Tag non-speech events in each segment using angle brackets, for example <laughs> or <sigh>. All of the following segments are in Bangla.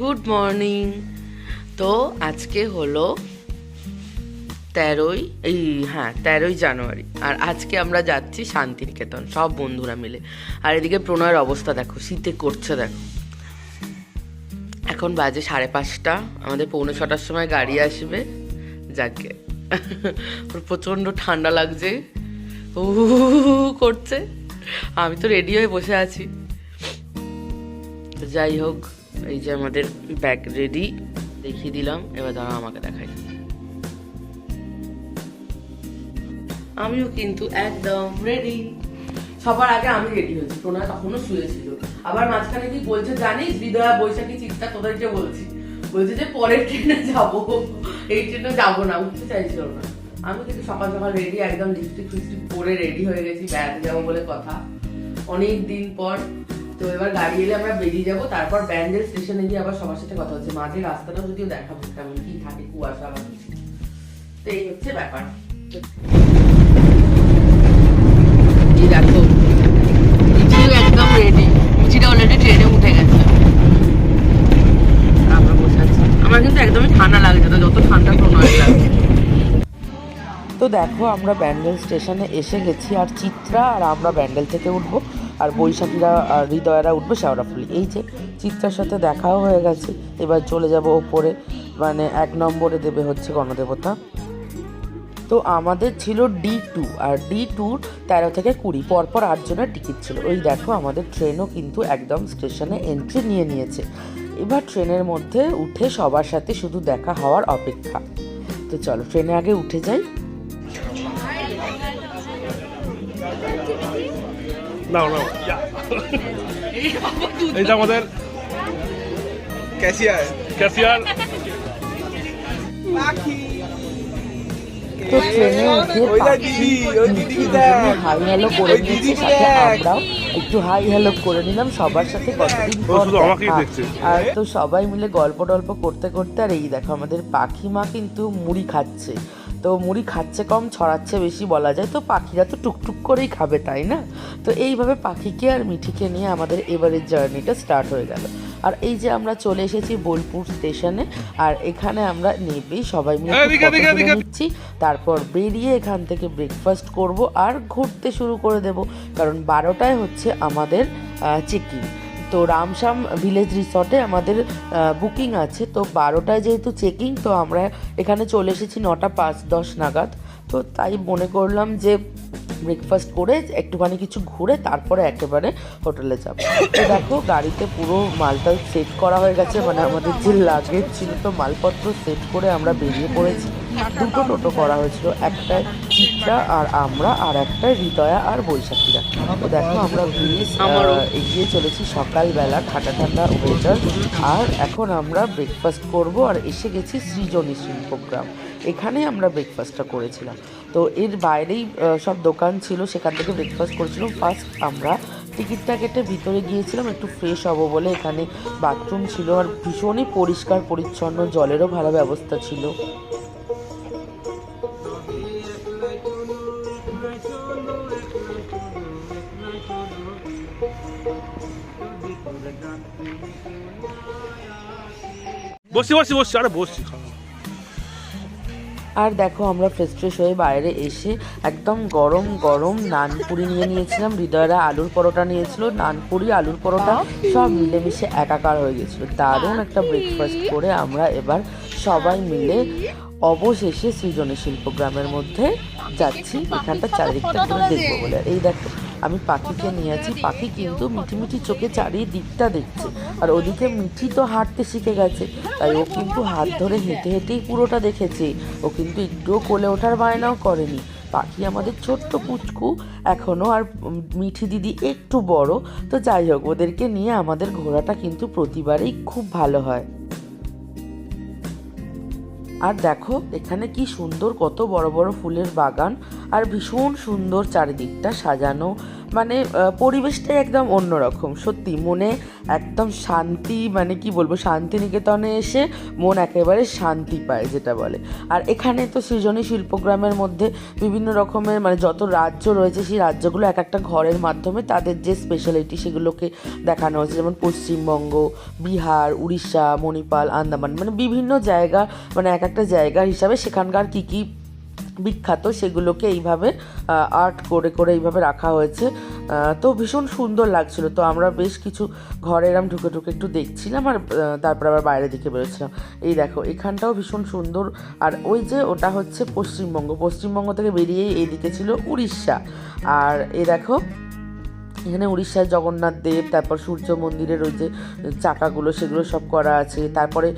গুড মর্নিং তো আজকে হলো তেরোই, এই হ্যাঁ তেরোই জানুয়ারি। আর আজকে আমরা যাচ্ছি শান্তিনিকেতন, সব বন্ধুরা মিলে। আর এদিকে প্রণয়ের অবস্থা দেখো, শীতে করছে দেখো। এখন বাজে সাড়ে পাঁচটা, আমাদের পৌনে ছটার সময় গাড়ি আসবে। যাকে প্রচণ্ড ঠান্ডা লাগছে। করছে। আমি তো রেডি হয়ে বসে আছি। যাই হোক। এই যে আমাদের ব্যাগ রেডি দেখিয়ে দিলাম, এবার দাঁড়া আমাকে দেখাই। আমিও কিন্তু একদম রেডি সবার আগে আমি রেডি হয়েছি প্রণয় তখনও শুয়েছিল আবার মাঝখানে কি বলছে জানিস, বিদয়া বৈশাখী চিন্তা তোদেরকে বলছি? বলছে যে পরের ট্রেনে যাব। এই ট্রেনে যাব না, উঠতে চাইছিল না। আমি কিন্তু সকাল সকাল রেডি একদম লিপস্টিক ফিপস্টিক পরে রেডি হয়ে গেছি বেড়াতে যাব বলে কথা। অনেক দিন পর তো এবার গাড়ি এলে আমরা বেরিয়ে যাব তারপর ব্যান্ডেল স্টেশনে গিয়ে আবার সবার সাথে কথা হচ্ছে। মাঝে রাস্তাটা যদিও দেখাবো কেমন কি থাকে কুয়াশা বা কিছু। তো এই হচ্ছে ব্যাপার। এই দেখো একদম রেডি মিঠিটা অলরেডি ট্রেনে উঠে গেছে। আমরা বসে আছি। আমার কিন্তু একদমই ঠান্ডা লাগছে না যত ঠান্ডা প্রণয় লাগছে তো দেখো আমরা ব্যান্ডেল স্টেশনে এসে গেছি আর চিত্রা আর আমরা ব্যান্ডেল থেকে উঠবো। আর বৈশাখীরা আর হৃদয়রা উঠবে শেওড়াফুলি এই যে চিত্রার সাথে দেখাও হয়ে গেছে, এবার চলে যাব ওপরে মানে এক নম্বরে দেবে হচ্ছে গণদেবতা তো আমাদের ছিল ডি টু আর ডি টুর তেরো থেকে কুড়ি, পরপর আটজনের টিকিট ছিল। ওই দেখো আমাদের ট্রেনও কিন্তু একদম স্টেশনে এন্ট্রি নিয়ে নিয়েছে। এবার ট্রেনের মধ্যে উঠে সবার সাথে শুধু দেখা হওয়ার অপেক্ষা। তো চলো ট্রেনে আগে উঠে যাই। নাও নাও এই যে আমাদের ক্যাশিয়ার। ক্যাশিয়ার। হাই করে একটু হাই করে নিলাম সবার সাথে কতদিন আর তো সবাই মিলে গল্প টল্প করতে করতে আর এই দেখো আমাদের পাখিমা কিন্তু মুড়ি খাচ্ছে। তো মুড়ি খাচ্ছে কম ছড়াচ্ছে বেশি বলা যায়। তো পাখিরা তো টুকটুক করেই খাবে তাই না? তো এইভাবে পাখিকে আর মিঠিকে নিয়ে আমাদের এবারের জার্নিটা স্টার্ট হয়ে গেল। আর এই যে আমরা চলে এসেছি বোলপুর স্টেশনে আর এখানে আমরা নেবেই সবাই মিলে নিচ্ছি। তারপর বেরিয়ে এখান থেকে ব্রেকফাস্ট করব আর ঘুরতে শুরু করে দেব। কারণ বারোটায় হচ্ছে আমাদের চেকিং তো রামশ্যাম ভিলেজ রিসর্টে আমাদের বুকিং আছে। তো বারোটায় যেহেতু চেকিং, তো আমরা এখানে চলে এসেছি নটা পাঁচ দশ নাগাদ। তো তাই মনে করলাম যে ব্রেকফাস্ট করে একটুখানি কিছু ঘুরে তারপরে একেবারে হোটেলে যাব। তো দেখো, গাড়িতে পুরো মালটা সেট করা হয়ে গেছে। মানে আমাদের যে লাগেজ ছিল, তো মালপত্র সেট করে আমরা বেরিয়ে পড়েছি। দুটো টোটো করা হয়েছিল একটা চিত্রা আর আমরা আর একটা হৃদয়া আর বৈশাখীরা। তো দেখো আমরা ব্রিজ এগিয়ে চলেছি সকালবেলা ঠান্ডা ঠান্ডা ওয়েদার আর এখন আমরা ব্রেকফাস্ট করব আর এসে গেছি সৃজনী শিল্পগ্রাম এখানে আমরা ব্রেকফাস্টটা করেছিলাম। তো এর বাইরেই সব দোকান ছিল সেখান থেকে ব্রেকফাস্ট করেছিলাম। ফার্স্ট আমরা টিকিটটা কেটে ভিতরে গিয়েছিলাম একটু ফ্রেশ হব বলে। এখানে বাথরুম ছিল আর ভীষণই পরিষ্কার পরিচ্ছন্ন জলেরও ভালো ব্যবস্থা ছিল। বসছি বসছি বসছি আরে বসছি আর দেখো, আমরা ফ্রেশ ফ্রেশ হয়ে বাইরে এসে একদম গরম গরম নানপুরি নিয়ে নিয়েছিলাম। হৃদয়রা আলুর পরোটা নিয়েছিল। নানপুরি, আলুর পরোটা সব মিলেমিশে একাকার হয়ে গেছিল। দারুণ একটা ব্রেকফাস্ট করে আমরা এবার সবাই মিলে অবশেষে সৃজনী শিল্পগ্রামের মধ্যে যাচ্ছি। এখানটা চারিদিকটা দেখব বলে। এই দেখো আমি পাখিকে নিয়ে আছি পাখি কিন্তু মিঠি মিঠি চোখে চারিদিকটা দেখছে। আর ওদিকে মিঠি তো হাঁটতে শিখে গেছে, তাই ও কিন্তু হাত ধরে হেঁটে হেঁটেই পুরোটা দেখেছে। ও কিন্তু একটুও কোলে ওঠার বায়নাও করেনি। পাখি আমাদের ছোট্ট পুচকু এখনও আর মিঠি দিদি একটু বড়। তো যাই হোক, ওদেরকে নিয়ে আমাদের ঘোরাটা কিন্তু প্রতিবারেই খুব ভালো হয়। আর দেখো, এখানে কি সুন্দর, কত বড় বড় ফুলের বাগান আর ভীষণ সুন্দর চারিদিকটা সাজানো। মানে পরিবেশটাই একদম অন্যরকম। সত্যি, মনে একদম শান্তি মানে কি বলব, শান্তিনিকেতনে এসে মন একেবারে শান্তি পায়, যেটা বলে। আর এখানে তো সৃজনী শিল্পগ্রামের মধ্যে বিভিন্ন রকমের মানে যত রাজ্য রয়েছে, সেই রাজ্যগুলো এক একটা ঘরের মাধ্যমে তাদের যে স্পেশালিটি সেগুলোকে দেখানো হয়েছে যেমন পশ্চিমবঙ্গ, বিহার, উড়িষ্যা, মণিপাল, আন্দামান মানে বিভিন্ন জায়গা মানে এক একটা জায়গা হিসাবে সেখানকার কী কী বিখ্যাত, সেগুলোকে এইভাবে আর্ট করে করে এইভাবে রাখা হয়েছে। তো ভীষণ সুন্দর লাগছিল। তো আমরা বেশ কিছু ঘরে এরম ঢুকে ঢুকে একটু দেখছিলাম আর তারপর আবার বাইরের দিকে বেরোচ্ছিলাম। এই দেখো, এখানটাও ভীষণ সুন্দর। আর ওই যে ওটা হচ্ছে পশ্চিমবঙ্গ। পশ্চিমবঙ্গ থেকে বেরিয়েই এইদিকে ছিল উড়িষ্যা। আর এ দেখো এখানে উড়িষ্যার জগন্নাথ দেব, তারপর সূর্য মন্দিরের ওই যে চাকাগুলো, সেগুলো সব করা আছে। তারপরে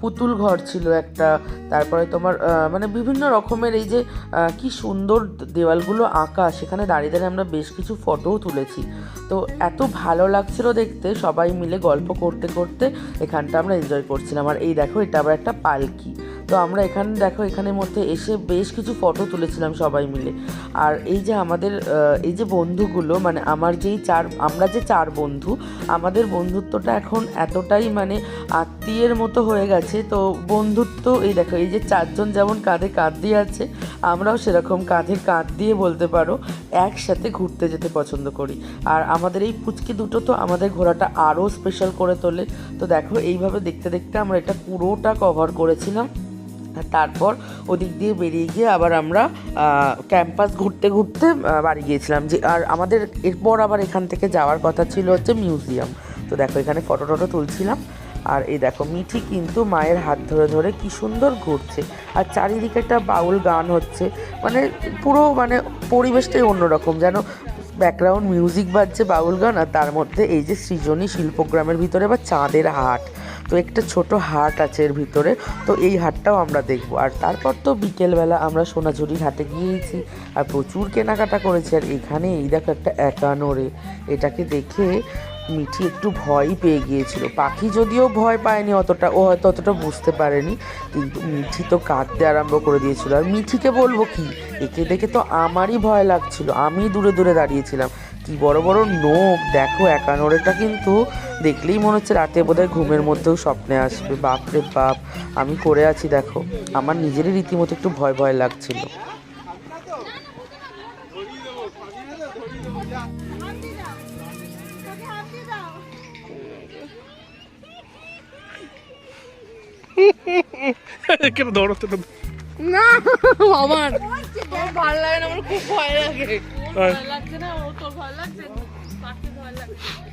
পুতুল ঘর ছিল একটা। তারপরে তোমার মানে বিভিন্ন রকমের এই যে কি সুন্দর দেওয়ালগুলো আঁকা, সেখানে দাঁড়িয়ে দাঁড়িয়ে আমরা বেশ কিছু ফটোও তুলেছি। তো এত ভালো লাগছিল দেখতে, সবাই মিলে গল্প করতে করতে এখানটা আমরা এনজয় করছিলাম। আর এই দেখো, এটা আবার একটা পালকি। তো আমরা এখানে, দেখো এখানের মধ্যে এসে বেশ কিছু ফটো তুলেছিলাম সবাই মিলে। আর এই যে আমাদের এই যে বন্ধুগুলো মানে আমার যেই চার, আমরা যে চার বন্ধু, আমাদের বন্ধুত্বটা এখন এতটাই মানে আত্মীয়ের মতো হয়ে গেছে, তো বন্ধুত্ব, এই দেখো, এই যে চারজন যেমন কাঁধে কাঁধ দিয়ে আছে, আমরাও সেরকম কাঁধে কাঁধ দিয়ে বলতে পারো, একসাথে ঘুরতে যেতে পছন্দ করি। আর আমাদের এই পুচকি দুটো তো আমাদের ঘোরাটা আরও স্পেশাল করে তোলে। তো দেখো, এইভাবে দেখতে দেখতে আমরা এটা পুরোটা কভার করেছিলাম। তারপর ওদিক দিয়ে বেরিয়ে গিয়ে আবার আমরা ক্যাম্পাস ঘুরতে ঘুরতে বাড়ি গিয়েছিলাম। যে, আর আমাদের এরপর আবার এখান থেকে যাওয়ার কথা ছিল হচ্ছে মিউজিয়াম তো দেখো, এখানে ফটো টটো তুলছিলাম। আর এই দেখো, মিঠি কিন্তু মায়ের হাত ধরে ধরে কি সুন্দর ঘুরছে। আর চারিদিকে একটা বাউল গান হচ্ছে। মানে পুরো মানে পরিবেশটাই অন্যরকম। যেন ব্যাকগ্রাউন্ড মিউজিক বাজছে বাউল গান, আর তার মধ্যে এই যে সৃজনী শিল্পগ্রামের ভিতরে বা চাঁদের হাট। তো একটা ছোট হাট আছে এর ভিতরে, তো এই হাটটাও আমরা দেখব। আর তারপর তো বিকেলবেলা আমরা সোনাঝুরির হাটে গিয়েছি, আর প্রচুর কেনাকাটা করেছি, আর এখানে এই দেখো একটা একানোরে এটাকে দেখে মিঠি একটু ভয়ই পেয়ে গিয়েছিল। পাখি যদিও ভয় পায়নি অতটা, ও হয়তো অতটা বুঝতে পারেনি, কিন্তু মিঠি তো কাঁদতে আরম্ভ করে দিয়েছিল। আর মিঠিকে বলব কি, একে দেখে তো আমারই ভয় লাগছিল, আমি দূরে দূরে দাঁড়িয়েছিলাম কি বড় বড় নোখ দেখো একানোরেটা কিন্তু দেখলেই মনে হচ্ছে রাতে বোধহয় ঘুমের মধ্যেও স্বপ্নে আসবে। বাপ রে বাপ, আমি করে আছি, দেখো। আমার নিজেরই রীতিমতো একটু ভয় ভয় লাগছিল। <laughs> কেন দৌড়াতে না আমার ভালো লাগে না আমার খুব ভয় লাগে। ভয় লাগছে না? ও তোর ভয় লাগছে। পাখি ভয় লাগছে।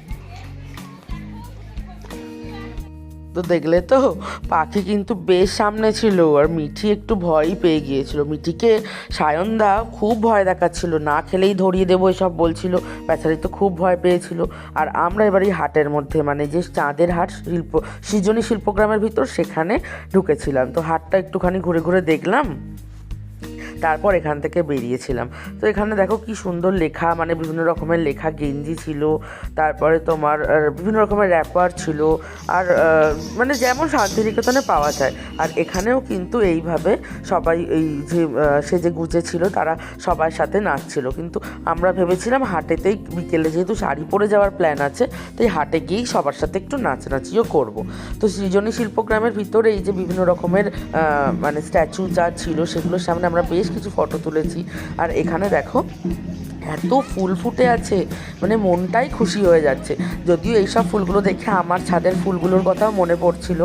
তো দেখলে তো? পাখি কিন্তু বেশ সামনে ছিল আর মিঠি একটু ভয়ই পেয়ে গিয়েছিল। মিঠিকে সায়নদা খুব ভয় দেখাচ্ছিল। না খেলেই ধরিয়ে দেবো এসব বলছিল। বেচারি তো খুব ভয় পেয়েছিল। আর আমরা এবার এই হাটের মধ্যে মানে যে চাঁদের হাট শিল্প, সৃজনী শিল্পগ্রামের ভিতর সেখানে ঢুকেছিলাম। তো হাটটা একটুখানি ঘুরে ঘুরে দেখলাম। তারপর এখান থেকে বেরিয়েছিলাম। তো এখানে দেখো কি সুন্দর লেখা মানে বিভিন্ন রকমের লেখা, গেঞ্জি ছিল, তারপরে তোমার বিভিন্ন রকমের র্যাপার ছিল, আর মানে যেমন শান্তিনিকেতনে পাওয়া যায়। আর এখানেও কিন্তু এইভাবে সবাই এই যে সে যে গুজে ছিল, তারা সবার সাথে নাচছিল। কিন্তু আমরা ভেবেছিলাম হাটেতেই বিকেলে যেহেতু শাড়ি পরে যাওয়ার প্ল্যান আছে, তাই হাটে গিয়েই সবার সাথে একটু নাচানাচিও করব। তো সৃজনী শিল্পগ্রামের ভিতরে এই যে বিভিন্ন রকমের মানে স্ট্যাচু যা ছিল, সেগুলোর সামনে আমরা বেশ কিছু ফটো তুলেছি। আর এখানে দেখো, এত ফুল ফুটে আছে মানে মনটাই খুশি হয়ে যাচ্ছে। যদিও এইসব ফুলগুলো দেখে আমার ছাদের ফুলগুলোর কথাও মনে পড়ছিল।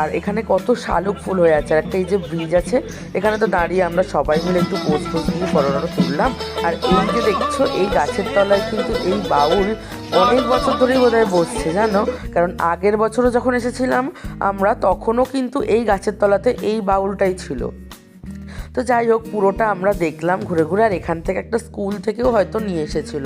আর এখানে কত শালুক ফুল হয়ে আছে। আর একটা এই যে ব্রিজ আছে, এখানে তো দাঁড়িয়ে আমরা সবাই মিলে একটু পোস্ট পোস্ট দিয়ে ফটো টটো তুললাম। আর এই যে দেখছ, এই গাছের তলায় কিন্তু এই বাউল অনেক বছর ধরেই বোধহয় বসছে, জানো? কারণ আগের বছরও যখন এসেছিলাম আমরা, তখনও কিন্তু এই গাছের তলাতে এই বাউলটাই ছিল। তো যাই হোক, পুরোটা আমরা দেখলাম ঘুরে ঘুরে, আর এখান থেকে একটা স্কুল থেকেও হয়তো নিয়ে এসেছিল।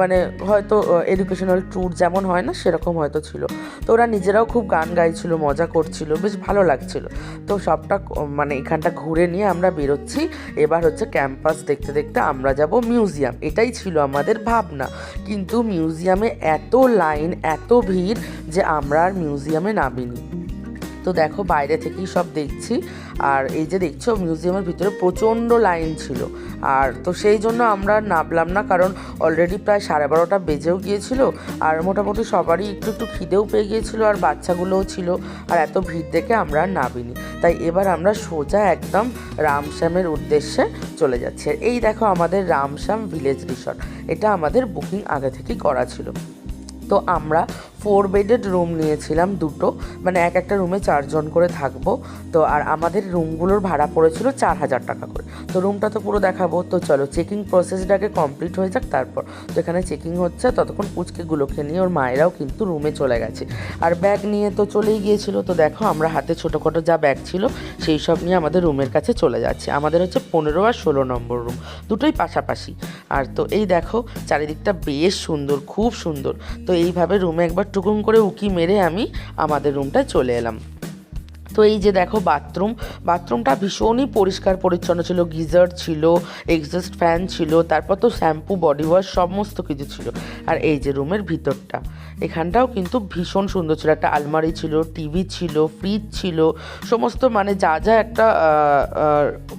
মানে হয়তো এডুকেশনাল ট্যুর যেমন হয় না, সেরকম হয়তো ছিল। তো ওরা নিজেরাও খুব গান গাইছিল, মজা করছিল, বেশ ভালো লাগছিল। তো সবটা মানে এখানটা ঘুরে নিয়ে আমরা বেরোচ্ছি। এবার হচ্ছে ক্যাম্পাস দেখতে দেখতে আমরা যাব মিউজিয়াম এটাই ছিল আমাদের ভাবনা। কিন্তু মিউজিয়ামে এত লাইন এত ভিড় যে আমরা আর মিউজিয়ামে নামিনি। তো দেখো বাইরে থেকেই সব দেখছি। আর এই যে দেখছ মিউজিয়ামের ভিতরে প্রচণ্ড লাইন ছিল। আর তো সেই জন্য আমরা নামলাম না, কারণ অলরেডি প্রায় সাড়ে বারোটা বেজেও গিয়েছিল। আর মোটামুটি সবারই একটু একটু খিদেও পেয়ে গিয়েছিল, আর বাচ্চাগুলোও ছিল। আর এত ভিড় দেখে আমরা নামিনি। তাই এবার আমরা সোজা একদম রামশ্যামের উদ্দেশ্যে চলে যাচ্ছি। এই দেখো আমাদের রামশ্যাম ভিলেজ রিসর্ট এটা আমাদের বুকিং আগে থেকেই করা ছিল। তো আমরা ফোর বেডেড রুম নিয়েছিলাম দুটো। মানে এক একটা রুমে চারজন করে থাকব। তো আর আমাদের রুমগুলোর ভাড়া পড়েছিল চার হাজার টাকা করে। তো রুমটা তো পুরো দেখাবো। তো চলো চেকিং প্রসেসটাকে কমপ্লিট হয়ে যাক, তারপর তো এখানে চেকিং হচ্ছে। ততক্ষণ পুচকেগুলোকে নিয়ে ওর মায়েরাও কিন্তু রুমে চলে গেছে। আর ব্যাগ নিয়ে তো চলেই গিয়েছিল। তো দেখো আমরা হাতে ছোটোখাটো যা ব্যাগ ছিল, সেই সব নিয়ে আমাদের রুমের কাছে চলে যাচ্ছে। আমাদের হচ্ছে পনেরো আর ষোলো নম্বর রুম দুটোই পাশাপাশি। আর তো এই দেখো, চারিদিকটা বেশ সুন্দর, খুব সুন্দর। তো এইভাবে রুমে একবার টুকুম করে উকি মেরে আমি আমাদের রুমটায় চলে এলাম। তো এই যে দেখো বাথরুম বাথরুমটা ভীষণই পরিষ্কার পরিচ্ছন্ন ছিল গিজার ছিল এক্সস্ট ফ্যান ছিল তারপর তো শ্যাম্পু বডি ওয়াশ সমস্ত কিছু ছিল। আর এই যে রুমের ভিতরটা এখানটাও কিন্তু ভীষণ সুন্দর ছিল। একটা আলমারি ছিল টিভি ছিল ফ্রিজ ছিল সমস্ত মানে যা যা একটা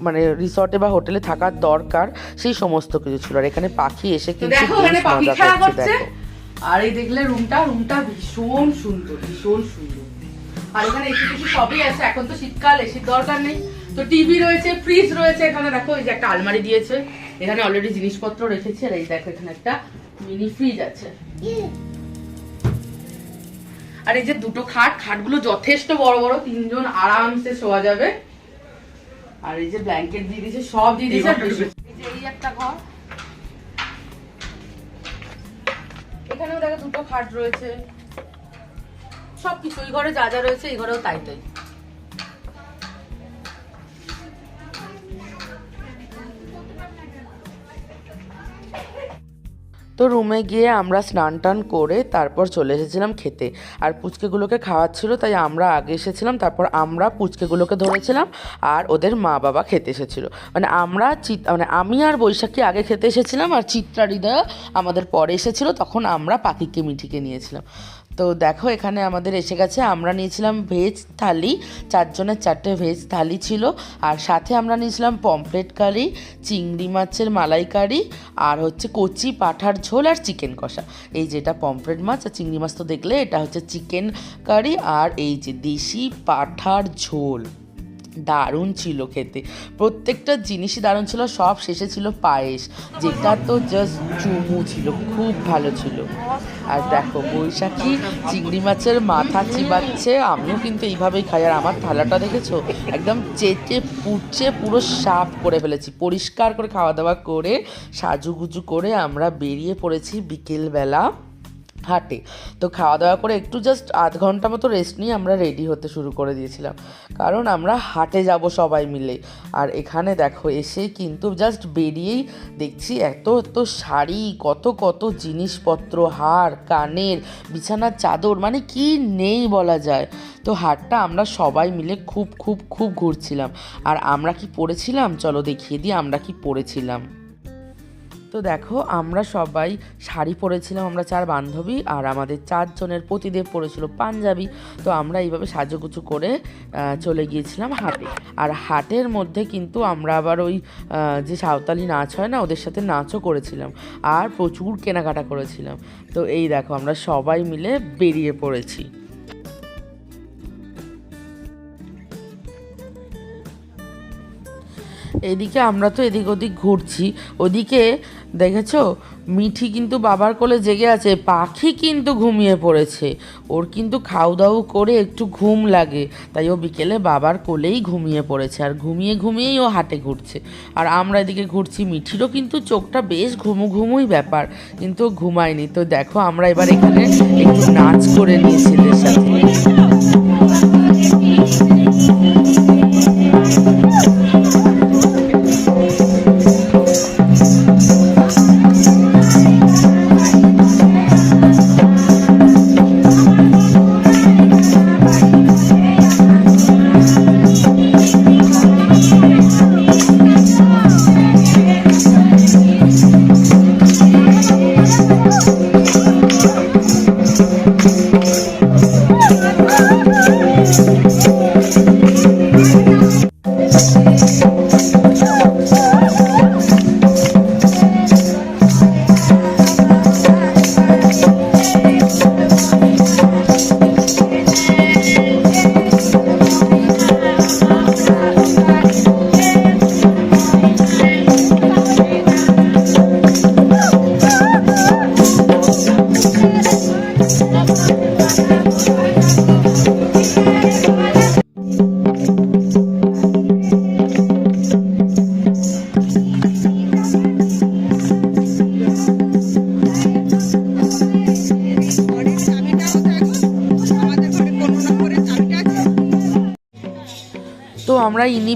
মানে রিসর্টে বা হোটেলে থাকার দরকার সেই সমস্ত কিছু ছিল। আর এখানে পাখি এসে কিন্তু মজা করছে। দেখো। আর এই দেখলে রুমটা রুমটা ভীষণ সুন্দর ভীষণ সুন্দর। আর এখানে এসি টেসি সবই আছে এখন তো শীতকাল এসির দরকার নেই। তো টিভি রয়েছে ফ্রিজ রয়েছে এখানে দেখো এই যে একটা আলমারি দিয়েছে। এখানে অলরেডি জিনিসপত্র রেখেছি আর এই দেখো এখানে একটা মিনি ফ্রিজ আছে। আর এই যে দুটো খাট খাটগুলো যথেষ্ট বড় বড় তিনজন আরামসে শোয়া যাবে। আর এই যে ব্ল্যাঙ্কেট দিয়ে দিয়েছে সব দিয়ে দিয়েছে আর এই যে এই একটা ঘর এখানেও দেখো দুটো খাট রয়েছে। সব কিছু ওই ঘরে যা যা রয়েছে, এই ঘরেও তাই তাই। তো রুমে গিয়ে আমরা স্নান টান করে তারপর চলে এসেছিলাম খেতে। আর পুচকেগুলোকে খাওয়াচ্ছিল, তাই আমরা আগে এসেছিলাম, তারপর আমরা পুচকেগুলোকে ধরেছিলাম আর ওদের মা বাবা খেতে এসেছিল। মানে আমরা চিত মানে আমি আর বৈশাখী আগে খেতে এসেছিলাম আর চিত্রা হৃদয় আমাদের পরে এসেছিল, তখন আমরা পাখিকে মিঠিকে নিয়েছিলাম। তো দেখো, এখানে আমাদের এসে গেছে। আমরা নিয়েছিলাম ভেজ থালি, চারজনের চারটে ভেজ থালি ছিল। আর সাথে আমরা নিয়েছিলাম পমফ্লেট কারি চিংড়ি মাছের মালাইকারি আর হচ্ছে কচি পাঠার ঝোল আর চিকেন কষা। এই যেটা পমফ্লেট মাছ আর চিংড়ি মাছ তো দেখলে, এটা হচ্ছে চিকেন কারি আর এই যে দেশি পাঠার ঝোল। দারুণ ছিল খেতে। প্রত্যেকটা জিনিসই দারুণ ছিল, সব শেষে ছিল পায়েস। যেটা তো জাস্ট চুমু ছিল, খুব ভালো ছিল। আর দেখো, বৈশাখী চিংড়ি মাছের মাথা চিবাচ্ছে, আমিও কিন্তু এইভাবেই খাই। আর আমার থালাটা দেখেছ? একদম চেটে পুড়ছে, পুরো সাফ করে ফেলেছি। পরিষ্কার করে খাওয়া দাওয়া করে, সাজুগুজু করে আমরা বেরিয়ে পড়েছি বিকেলবেলা। হাটে তো খাওয়া দাওয়া করে একটু জাস্ট আধ ঘণ্টা মতো রেস্ট নিয়ে আমরা রেডি হতে শুরু করে দিয়েছিলাম। কারণ আমরা হাটে যাব সবাই মিলে। আর এখানে দেখো, এসে কিন্তু জাস্ট বেরিয়েই দেখছি এত এত শাড়ি, কত কত জিনিসপত্র, হার, কানের, বিছানার চাদর মানে কি নেই বলা যায়। তো হাটটা আমরা সবাই মিলে খুব খুব খুব ঘুরছিলাম। আর আমরা কি পড়েছিলাম? চলো দেখিয়ে দিই আমরা কি পড়েছিলাম। তো দেখো, আমরা সবাই শাড়ি পরেছিলাম, আমরা চার বান্ধবী আর আমাদের চারজনের প্রতিদেব পরেছিল পাঞ্জাবি। তো আমরা এইভাবে সাজুগুজু করে চলে গিয়েছিলাম হাটে। আর হাটের মধ্যে কিন্তু আমরা আবার ওই যে সাঁওতালি নাচ হয় না, ওদের সাথে নাচও করেছিলাম। আর প্রচুর কেনাকাটা করেছিলাম। তো এই দেখো, আমরা সবাই মিলে বেরিয়ে পড়েছি। এদিকে আমরা তো এদিক ওদিক ঘুরছি। ওদিকে দেখেছ? মিঠি কিন্তু বাবার কোলে জেগে আছে, পাখি কিন্তু ঘুমিয়ে পড়েছে। ওর কিন্তু খাও দাও করে একটু ঘুম লাগে, তাই ও বিকেলে বাবার কোলেই ঘুমিয়ে পড়েছে আর ঘুমিয়ে ঘুমিয়েই ও হাটে ঘুরছে। আর আমরা এদিকে ঘুরছি, মিঠিরও কিন্তু চোখটা বেশ ঘুমু ঘুমুই ব্যাপার, কিন্তু ঘুমায়নি। তো দেখো, আমরা এবার এখানে একটু নাচ করে নিয়েছি সাথে।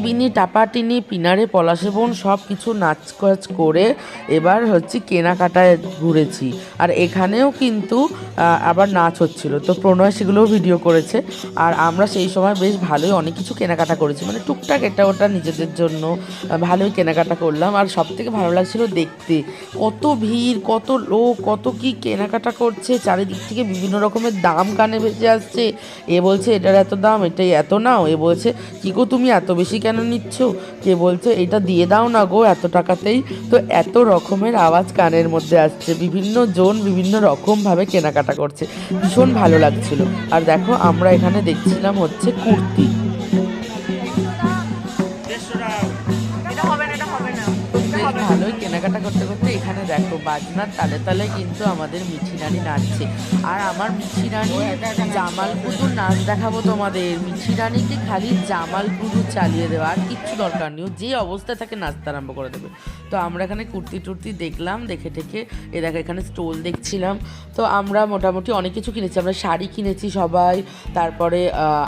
বিনি টাপাটিনি, পিনারে, পলাশে বোন সব কিছু নাচ কাচ করে এবার হচ্ছে কেনাকাটায় ঘুরেছি। আর এখানেও কিন্তু আবার নাচ হচ্ছিল। তো প্রণয় সেগুলোও ভিডিও করেছে। আর আমরা সেই সময় বেশ ভালোই অনেক কিছু কেনাকাটা করেছি। মানে টুকটাক এটা ওটা নিজেদের জন্য ভালোই কেনাকাটা করলাম। আর সব থেকে ভালো লাগছিল দেখতে। কত ভিড়, কত লোক, কত কি কেনাকাটা করছে। চারিদিক থেকে বিভিন্ন রকমের দাম কানে ভেসে আসছে। এ বলছে, এটার এত দাম, এটাই এত নাও। এ বলছে, কি গো তুমি এত বেশি কেন নিচ্ছ? কে বলছে, এটা দিয়ে দাও না গো, এত টাকাতেই। তো এত রকমের আওয়াজ কানের মধ্যে আসছে। বিভিন্ন জন বিভিন্ন রকমভাবে কেনাকাটা করছে। ভীষণ ভালো লাগছিল। আর দেখো আমরা এখানে দেখছিলাম হচ্ছে কুর্তি। ভালোই কেনাকাটা করতে করতে এখানে দেখো বাজনার তালে তালে কিন্তু আমাদের মিঠি রানী নাচছে। আর আমার মিঠি রানী জামাল পুজোর নাচ দেখাবো তোমাদের। মিঠি রানীকে খালি জামাল পুজো চালিয়ে দেওয়া আর কিচ্ছু দরকার নেই। যে অবস্থায় থাকে নাচতে আরম্ভ করে দেবে। তো আমরা এখানে কুর্তি টুর্তি দেখলাম, দেখে টেকে এ দেখো এখানে স্টোল দেখছিলাম। তো আমরা মোটামুটি অনেক কিছু কিনেছি। আমরা শাড়ি কিনেছি সবাই। তারপরে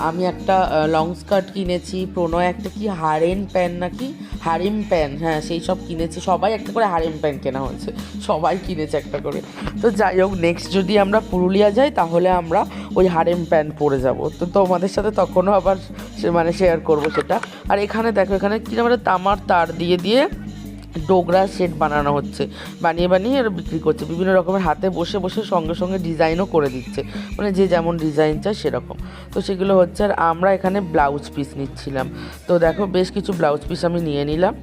আমি একটা লং স্কার্ট কিনেছি, প্রণয় একটা কি, হারেন প্যান নাকি? হারিম প্যান হ্যাঁ সেই সব কিনেছি। সবাই একটা করে হারিম প্যান্ট কেনা হয়েছে। সবাই কিনেছে একটা করে। তো যাই হোক নেক্সট যদি আমরা পুরুলিয়া যাই, তাহলে আমরা ওই হারেম প্যান্ট পরে যাব। তো তোমাদের সাথে তখনও আবার মানে শেয়ার করব সেটা। আর এখানে দেখো, এখানে কীরকম একটা তামার তার দিয়ে দিয়ে ডোগরা সেট বানানো হচ্ছে। বানিয়ে বানিয়ে আর বিক্রি করছে। বিভিন্ন রকমের হাতে বসে বসে সঙ্গে সঙ্গে ডিজাইনও করে দিচ্ছে। মানে যে যেমন ডিজাইন চায় সেরকম। তো সেগুলো হচ্ছে, আর আমরা এখানে ব্লাউজ পিস নিচ্ছিলাম। তো দেখো, বেশ কিছু ব্লাউজ পিস আমি নিয়ে নিলাম।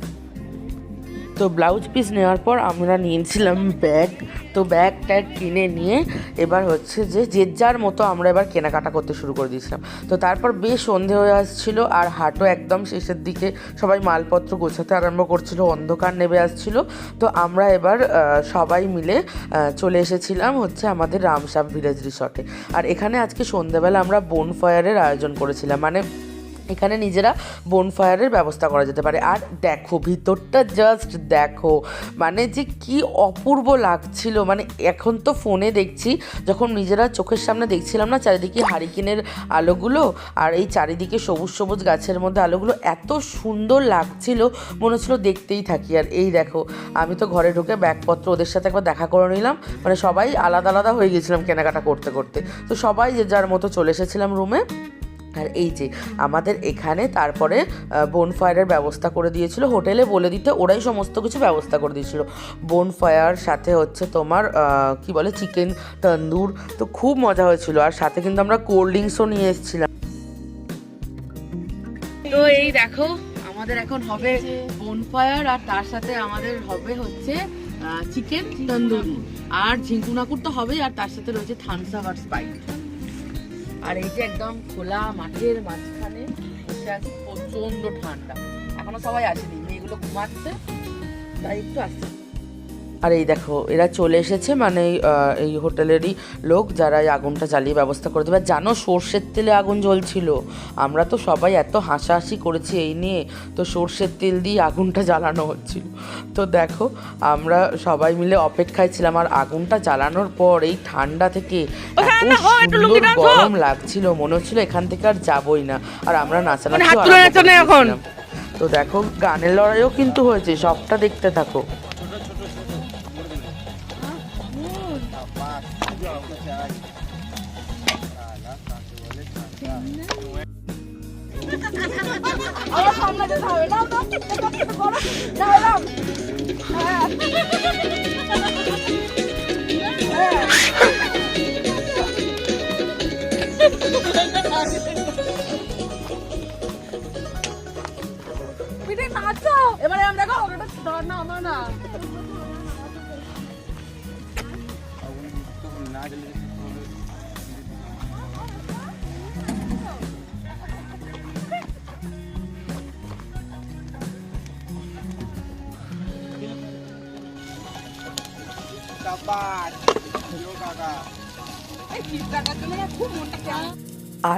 তো ব্লাউজ পিস নেওয়ার পর আমরা নিয়েছিলাম ব্যাগ। তো ব্যাগ ট্যাগ কিনে নিয়ে এবার হচ্ছে যে যে যার মতো আমরা এবার কেনাকাটা করতে শুরু করে দিয়েছিলাম। তো তারপর বেশ সন্ধে হয়ে আসছিল আর হাটও একদম শেষের দিকে সবাই মালপত্র গোছাতে আরম্ভ করছিল, অন্ধকার নেমে আসছিল। তো আমরা এবার সবাই মিলে চলে এসেছিলাম হচ্ছে আমাদের রামসাম ভিলেজ রিসর্টে। আর এখানে আজকে সন্ধেবেলা আমরা বোন ফায়ারের আয়োজন করেছিলাম। মানে এখানে নিজেরা বোনফায়ারের ব্যবস্থা করা যেতে পারে। আর দেখো, ভিতরটা জাস্ট দেখো মানে যে কি অপূর্ব লাগছিল। মানে এখন তো ফোনে দেখছি, যখন নিজেরা চোখের সামনে দেখছিলাম না, চারিদিকে হারিকেনের আলোগুলো আর এই চারিদিকে সবুজ সবুজ গাছের মধ্যে আলোগুলো, এত সুন্দর লাগছিল, মনে হচ্ছিল দেখতেই থাকি। আর এই দেখো, আমি তো ঘরে ঢুকে ব্যাগপত্র ওদের সাথে একবার দেখা করে নিলাম। মানে সবাই আলাদা আলাদা হয়ে গেছিলাম কেনাকাটা করতে করতে। তো সবাই যে যার মতো চলে এসেছিলাম রুমে আর এই যে, আমাদের এখানে তারপরে বোনফায়ারের ব্যবস্থা করে দিয়েছিল। হোটেলে বলে দিতে ওরাই সমস্ত কিছু ব্যবস্থা করে দিয়েছিল। বোনফায়ার সাথে হচ্ছে তোমার কি বলে চিকেন তন্দুর তো খুব মজা হয়েছিল। আর সাথে কিন্তু আমরা কোল্ড ড্রিঙ্কসও নিয়ে এসেছিলাম। তো এই দেখো, আমাদের এখন হবে বোনফায়ার আর তার সাথে আমাদের হবে হচ্ছে চিকেন তন্দুরি আর ঝিঙ্কু নাকুর তো হবেই, আর তার সাথে রয়েছে আর স্পাইট আর এই যে একদম খোলা মাঠের মাঝখানে প্রচণ্ড ঠান্ডা। এখনও সবাই আসেনি, মেয়েগুলো ঘুমাচ্ছে, তাই একটু আসছে। আর এই দেখো এরা চলে এসেছে মানে এই, হোটেলেরই লোক যারা এই আগুনটা জ্বালিয়ে ব্যবস্থা করে দেবে। জানো সর্ষের তেলে আগুন জ্বলছিল। আমরা তো সবাই এত হাসাহাসি করেছি এই নিয়ে তো সর্ষের তেল দিয়ে আগুনটা জ্বালানো হচ্ছিল। তো দেখো আমরা সবাই মিলে অপেক্ষায় ছিলাম আর আগুনটা জ্বালানোর পর এই ঠান্ডা থেকে গরম লাগছিল মনে হচ্ছিল এখান থেকে আর যাবই না। আর আমরা নাচানাচি এখন? তো দেখো গানের লড়াইও কিন্তু হয়েছে সবটা দেখতে থাকো। Allah anladı tavela da. Tavela. Ha.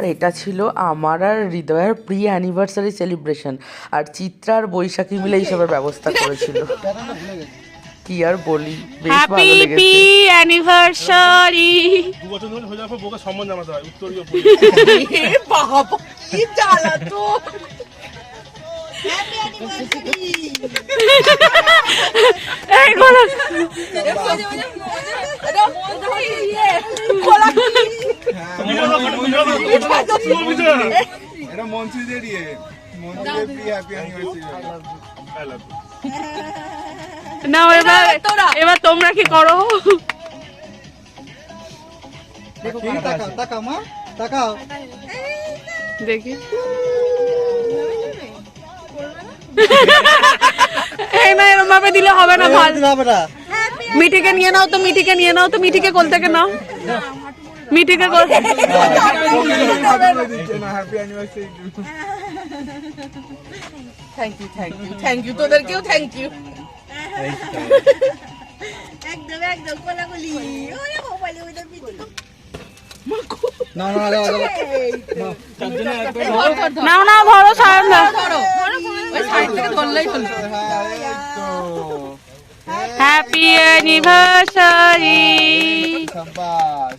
আর এটা ছিল আমার আর হৃদয়ের প্রি অ্যানিভার্সারি সেলিব্রেশন আর চিত্রা আর বৈশাখী মিলে এইসবের ব্যবস্থা করেছিল। কি আর বলি বেশ ভালো লেগেছে। অ্যানিভার্সারি দু বছর ধরে হয়ে যাওয়ার পর বউকে সম্মান জানাতে হয় উত্তরীয় এই গোলা। এটা মন্ত্রীদের ইয়ে মন্ত্রীদের প্রি হ্যাপি অ্যানিভার্সারি এবার এবার তোমরা কি করো? দেখি <laughs> এই না এরকম ভাবে দিলে হবে না। ভালো মিঠিকে নিয়ে নাও তো মিঠিকে নিয়ে নাও তো মিঠিকে কোল থেকে নাও। দিচ্ছে না happy anniversary thank you thank you thank you তোদেরকেও thank you একদম একদম কোলাগুলি ওরে মোবাইলে ওইটা ভিডিও না না দাও দাও নাও নাও ধরো সায়ন না ওই সাইড থেকে ধরলেই হলো। হ্যাপি অ্যানিভার্সারি সাবাস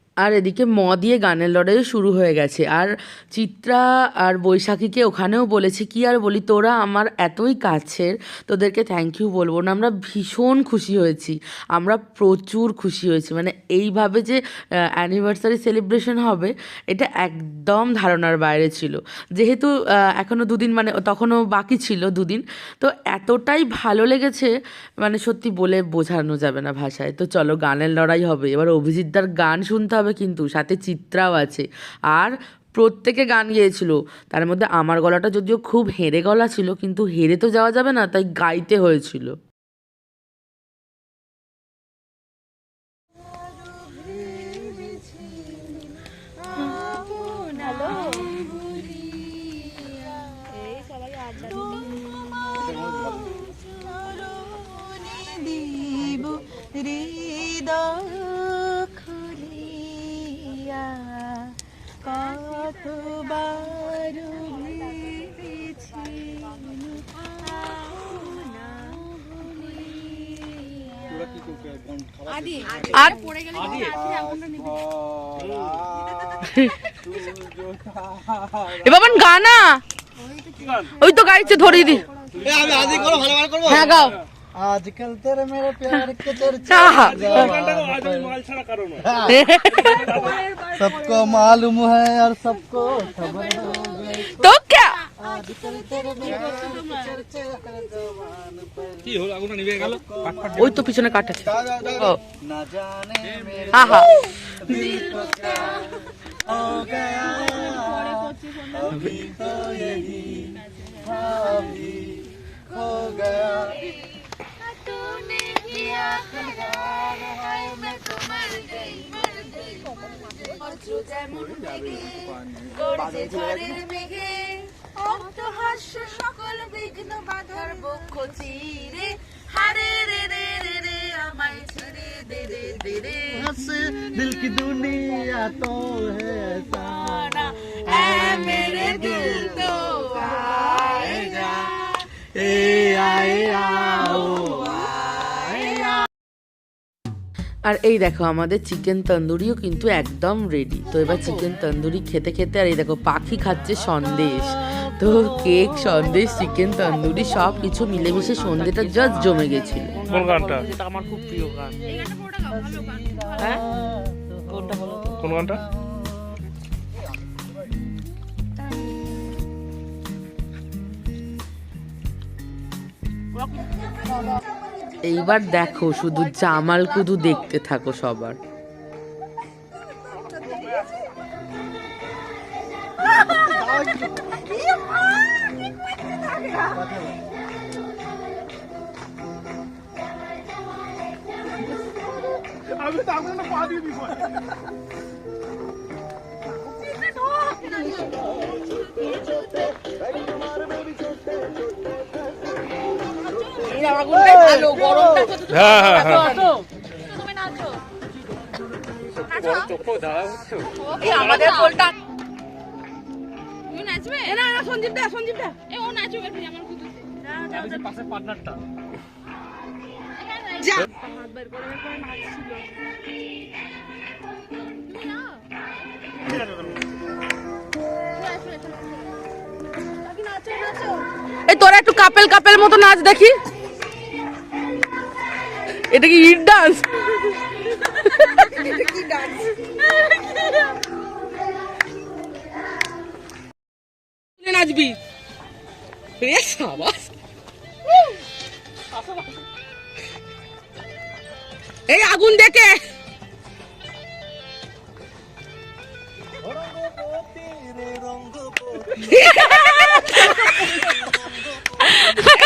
আর এদিকে ম দিয়ে গানের লড়াইও শুরু হয়ে গেছে। আর চিত্রা আর বৈশাখীকে ওখানেও বলেছে, কি আর বলি, তোরা আমার এতই কাছের, তোদেরকে থ্যাংক ইউ বলব না। আমরা ভীষণ খুশি হয়েছি। আমরা প্রচুর খুশি হয়েছি। মানে এইভাবে যে অ্যানিভার্সারি সেলিব্রেশন হবে, এটা একদম ধারণার বাইরে ছিল। যেহেতু এখনও দুদিন মানে তখনও বাকি ছিল দুদিন, তো এতটাই ভালো লেগেছে মানে সত্যি বলে বোঝানো যাবে না ভাষায়। তো চলো, গানের লড়াই হবে। এবার অভিজিৎদার গান শুনতে হবে কিন্তু, সাথে চিত্রাও আছে। আর প্রত্যেকে গান গেয়েছিল। তার মধ্যে আমার গলাটা যদিও খুব হেরে গলা ছিল, কিন্তু হেরে তো যাওয়া যাবে না, তাই গাইতে হয়েছিল। আর এ বাবান গানা ওই তো গাইছে ধরিয়ে দি আমি আজই করো ভালো ভালো করবো হ্যাঁ গাও आजकल तेरे मेरे प्यार के चर्चा আহা। মাল ছাড়া কারণ सबको मालूम है और सबको खबर তো কে কি হলো? আগুনটা নিভে গেল? ওই তো পিছনে কাট আছে। আহা যেমন মেঘে। দিল কি দুনিয়া তো হে এ মেরে দিল তো আর এই দেখো আমাদের চিকেন তন্দুরিও কিন্তু একদম রেডি তো এবার চিকেন তন্দুরি খেতে খেতে আর এই দেখো পাখি খাচ্ছে সন্দেশ। তো কেক সন্দেশ চিকেন তন্দুরি সব কিছু মিলেমিশে সন্ধ্যেটা জাস্ট জমে গেছিল। কোন গানটা? এটা আমার খুব প্রিয় গান। হ্যাঁ? কোনটা বলো কোন গানটা? এইবার দেখো শুধু জামাল কুদু দেখতে থাকো সবার। <laughs> আমি তো আগুনটা পা দিয়ে দিই ভালো গরমটা হ্যাঁ হ্যাঁ হ্যাঁ এই আমাদের না না সঞ্জীব দা সঞ্জীব দা। এ ও আমার কুতুতে পাশে পার্টনারটা যা। এই তোরা একটু কাপেল কাপেল মতো নাচ দেখি। এটা কি ইট ডান্স? নাচবি এই আগুন দেখে।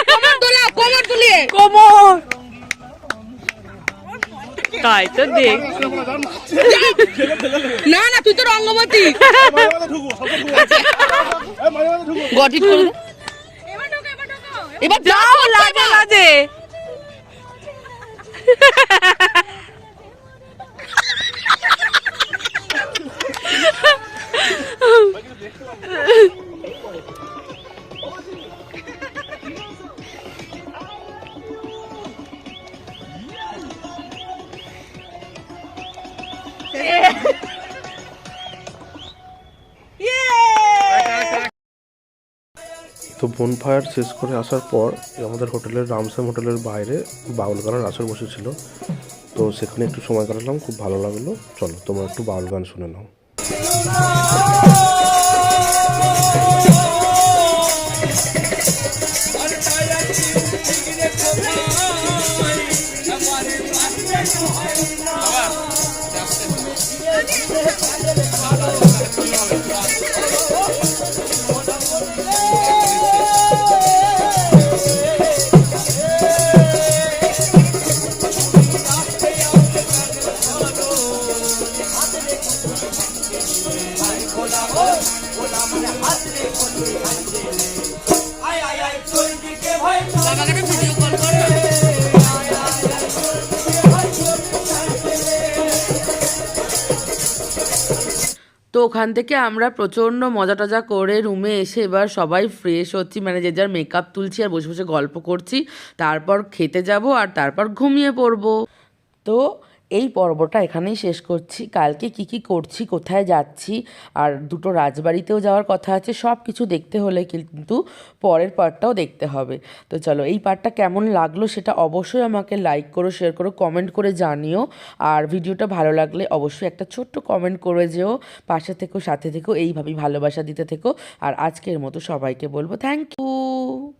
কোমর কোমর তুলিয়ে। কোমর। তাই তো দেখ। না না তুই তো রঙ্গবতী। গঠিত করে এবার যাও লাজে লাজে তো বনফায়ার শেষ করে আসার পর আমাদের হোটেলের রামসাম হোটেলের বাইরে বাউল গানের আসর বসেছিল। তো সেখানে একটু সময় কাটালাম, খুব ভালো লাগল। চলো, তোমরা একটু বাউল গান শুনে নাও। তো ওখান থেকে আমরা প্রচণ্ড মজা টজা করে রুমে এসে এবার সবাই ফ্রেশ হচ্ছি মানে যে যার মেকআপ তুলছি আর বসে বসে গল্প করছি। তারপর খেতে যাব আর তারপর ঘুমিয়ে পড়ব। তো এই পর্বটা এখানেই শেষ করছি। কালকে কি কি করছি, কোথায় যাচ্ছি, আর দুটো রাজবাড়িতেও যাওয়ার কথা আছে সব কিছু দেখতে হলে কিন্তু পরের পার্টটাও দেখতে হবে। তো চলো, এই পার্টটা কেমন লাগল সেটা অবশ্যই আমাকে লাইক করো শেয়ার করো কমেন্ট করে জানিও। আর ভিডিওটা ভালো লাগলে অবশ্যই একটা ছোট্ট কমেন্ট করে যেও। পাশে থেকো, সাথে থেকো, এইভাবেই ভালোবাসা দিতে থেকো। আর আজকের মতো সবাইকে বলব থ্যাংক ইউ